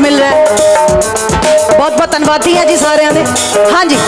ਮਿਲ ਰਿਹਾ ਬਹੁਤ ਬਹੁਤ ਧੰਨਵਾਦੀ ਆ ਜੀ ਸਾਰਿਆਂ ਦੇ। ਹਾਂਜੀ।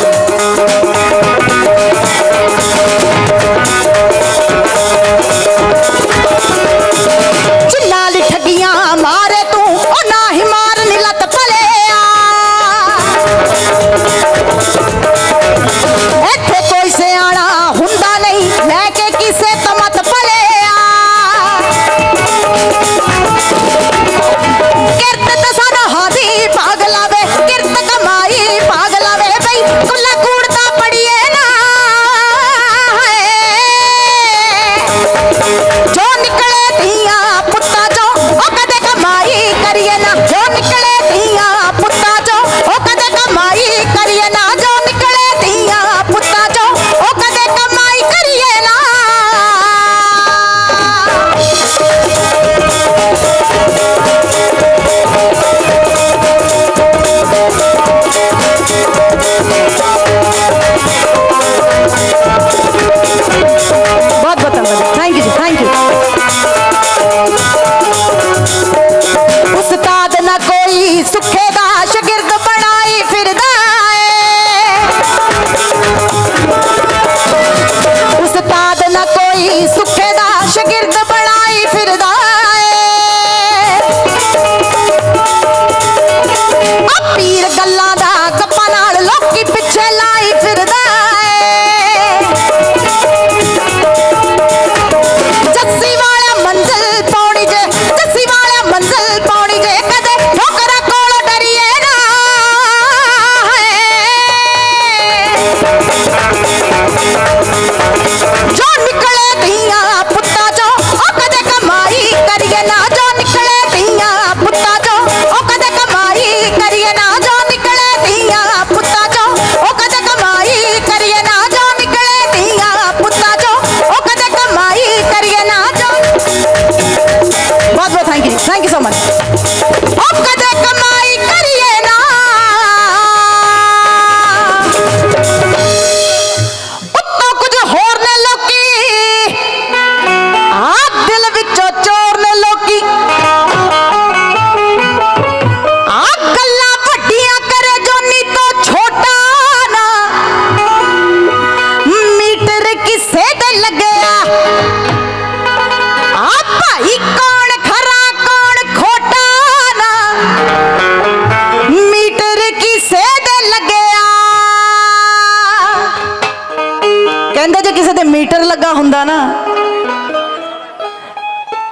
ਕਹਿੰਦੇ ਜੇ ਕਿਸੇ ਤੇ ਮੀਟਰ ਲੱਗਾ ਹੁੰਦਾ ਨਾ,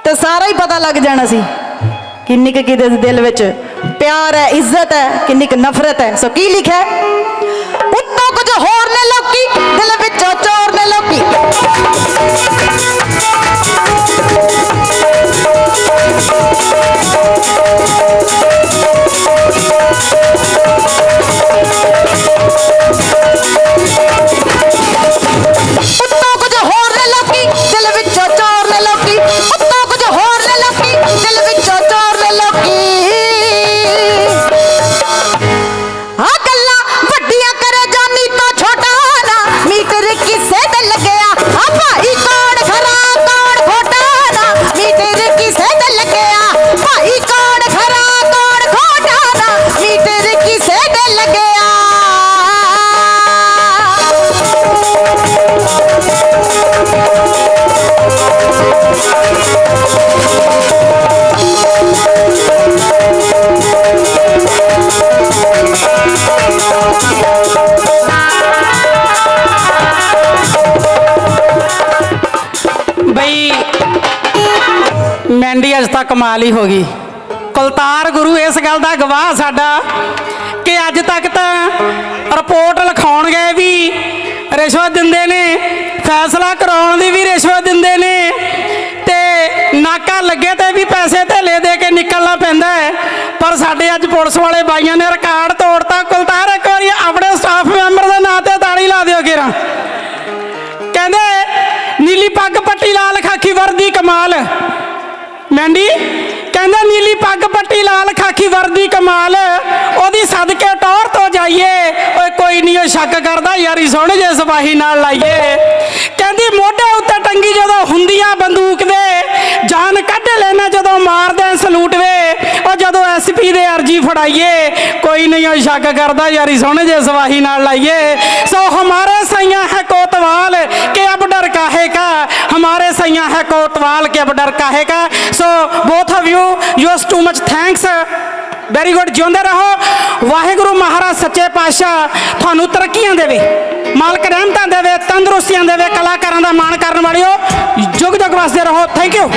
ਤਾਂ ਸਾਰਾ ਹੀ ਪਤਾ ਲੱਗ ਜਾਣਾ ਸੀ ਕਿੰਨੀ ਕਿ ਕਿਦੇ ਦਿਲ ਵਿੱਚ ਪਿਆਰ ਹੈ, ਇੱਜ਼ਤ ਹੈ, ਕਿੰਨੀ ਕਿ ਨਫ਼ਰਤ ਹੈ। ਸੋ ਕੀ ਲਿਖਿਆ ਉੱਤੋਂ ਕੁਝ ਹੋਰ ਨੇ ਲੋਕੀ, ਦਿਲ ਵਿੱਚੋਂ ਚੋਰ ਨੇ ਲੋਕੀ। ਕਮਾਲ ਹੀ ਹੋ ਗਈ। ਕੁਲਤਾਰ ਗੁਰੂ, ਇਸ ਗੱਲ ਦਾ ਗਵਾਹ ਸਾਡਾ ਕਿ ਅੱਜ ਤੱਕ ਤਾਂ ਰਿਪੋਰਟ ਲਿਖਾਉਣ ਗਏ ਵੀ ਰਿਸ਼ਵਤ ਦਿੰਦੇ ਨੇ, ਫੈਸਲਾ ਕਰਾਉਣ ਦੀ ਵੀ ਰਿਸ਼ਵਤ ਦਿੰਦੇ ਨੇ ਤੇ ਨਾਕਾ ਲੱਗੇ ਤੇ ਵੀ ਪੈਸੇ ਧੇਲੇ ਦੇ ਕੇ ਨਿਕਲਣਾ ਪੈਂਦਾ ਹੈ। ਪਰ ਸਾਡੇ ਅੱਜ ਪੁਲਿਸ ਵਾਲੇ ਬਾਈਆਂ ਨੇ ਰਿਕਾਰਡ ਤੋੜਤਾ। ਕੁਲਤਾਰ, ਇੱਕ ਵਾਰੀ ਆਪਣੇ ਸਟਾਫ ਮੈਂਬਰ ਦੇ ਨਾਂ ਤੇ ਤਾੜੀ ਲਾ ਦਿਓ ਕਿਰਾ ਕਹਿੰਦੇ, ਨੀਲੀ ਪੱਗ ਪੱਟੀ, ਲਾਲ ਖਾਕੀ ਵਰਦੀ, ਕਮਾਲ। ਡੰਡੀ ਕਹਿੰਦਾ ਨੀਲੀ ਪੱਗ ਪੱਟੀ, ਲਾਲ ਖਾਕੀ ਵਰਦੀ ਕਮਾਲ, ਉਹਦੀ ਸਦਕੇ ਟੌਰ ਤੋਂ ਜਾਈਏ। ਓਏ ਕੋਈ ਨਹੀਂ ਉਹ ਸ਼ੱਕ ਕਰਦਾ ਯਾਰੀ ਸੋਹਣੇ ਜੇ ਸਪਾਹੀ ਨਾਲ ਲਾਈਏ। ਕਹਿੰਦੀ ਮੋਢੇ ਉੱਤੇ ਟੰਗੀ ਜਦੋਂ ਹੁੰਦੀਆਂ ਬੰਦੂਕ ਦੇ, ਜਾਨ ਕੱਢ ਲੈਣਾ ਜਦੋਂ ਮਾਰਦੇ ਸਲੂਟ ਵੇ। ਉਹ ਜਦੋਂ ਐਸਪੀ ਦੇ ਅਰਜੀ ਫੜਾਈਏ, ਕੋਈ ਨਹੀਂ ਉਹ ਸ਼ੱਕ ਕਰਦਾ ਯਾਰੀ ਸੋਹਣੇ ਜੇ ਸਵਾਹੀ ਨਾਲ ਲਾਈਏ। ਸੋ ਹਮਾਰੇ ਸਈਆਂ ਹੈ ਕੋਤਵਾਲ, ਕੇ ਅਬ ਡਰ ਕਾਹੇ ਕਾ सैया है कोतवाल के अब डर काहे का so both of you yours too much thanks very good ਜਿਉਂਦੇ ਰਹੋ ਵਾਹਿਗੁਰੂ ਮਹਾਰਾਜ ਸੱਚੇ ਪਾਤਸ਼ਾਹ ਤੁਹਾਨੂੰ ਤਰੱਕੀਆਂ ਦੇਵੇ ਮਾਲਕ ਰਹਿਮਤਾਂ ਦੇਵੇ ਤੰਦਰੁਸਤੀਆਂ ਦੇਵੇ ਕਲਾਕਾਰਾਂ ਦਾ ਮਾਣ ਕਰਨ ਵਾਲਿਓ ਜੁਗ ਜੁਗ ਵਸਦੇ ਰਹੋ ਥੈਂਕ ਯੂ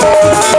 ਕੀ